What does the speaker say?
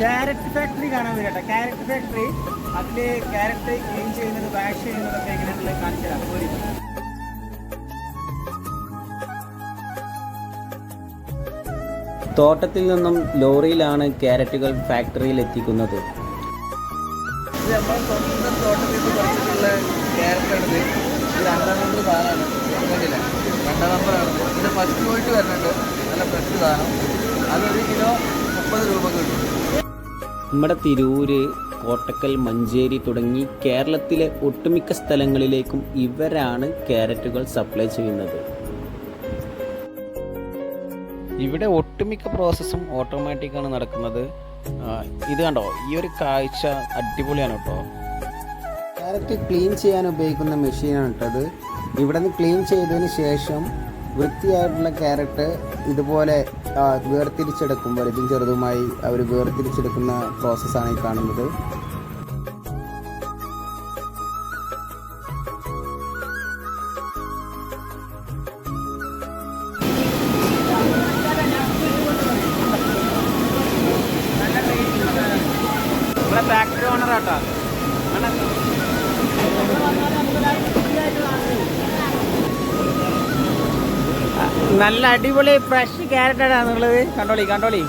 Carrot factory കാണാൻ വരട്ടെ carrot factory അതിൽ ക്യാരറ്റ് ക്ലീൻ ചെയ്യുന്നത് വാഷ് ചെയ്യുന്നതൊക്കെ എങ്ങനെയാണെന്നുള്ളത് കാണിച്ചു തരാം. തോട്ടത്തിൽ നിന്നും ലോറിയിലാണ് ക്യാരറ്റുകൾ ഫാക്ടറിയിൽ എത്തിക്കുന്നത്. ഇത് നമ്മൾ സ്വന്തം തോട്ടത്തിൽ നിന്ന് പറിച്ചിട്ടുള്ള ക്യാരറ്റാണിത് ഇത്. രണ്ടാം നമ്പർ സാധനമാണ്. കണ്ടില്ല? രണ്ടാം നമ്പറാണ് ഇതിന്റെ ഫസ്റ്റ് പോയിട്ട് വരുന്നുണ്ട്. നല്ല ഫ്രഷ് സാധനം. നമ്മുടെ തിരൂര് കോട്ടക്കൽ മഞ്ചേരി തുടങ്ങി കേരളത്തിലെ ഒട്ടുമിക്ക സ്ഥലങ്ങളിലേക്കും ഇവരാണ് ക്യാരറ്റുകൾ സപ്ലൈ ചെയ്യുന്നത്. ഇവിടെ ഒട്ടുമിക്ക പ്രോസസ്സും ഓട്ടോമാറ്റിക്കാണ് നടക്കുന്നത്. ഇത് കണ്ടോ? ഈ ഒരു കാഴ്ച അടിപൊളിയാണ് കേട്ടോ. ക്യാരറ്റ് ക്ലീൻ ചെയ്യാൻ ഉപയോഗിക്കുന്ന മെഷീനാണ് കേട്ടത് ഇവിടെ നിന്ന് ക്ലീൻ ചെയ്തതിന് ശേഷം വൃത്തിയായിട്ടുള്ള ക്യാരറ്റ് ഇതുപോലെ വേർതിരിച്ചെടുക്കും വലുതും ചെറുതുമായി അവർ വേർതിരിച്ചെടുക്കുന്ന പ്രോസസ്സാണ് ഈ കാണുന്നത്. ഫാക്ടറി ഓണർ ആട്ടോ നല്ല അടിപൊളി ഫ്രഷ് ക്യാരറ്റാണ് നിങ്ങളത് കണ്ടോളി കണ്ടോളി.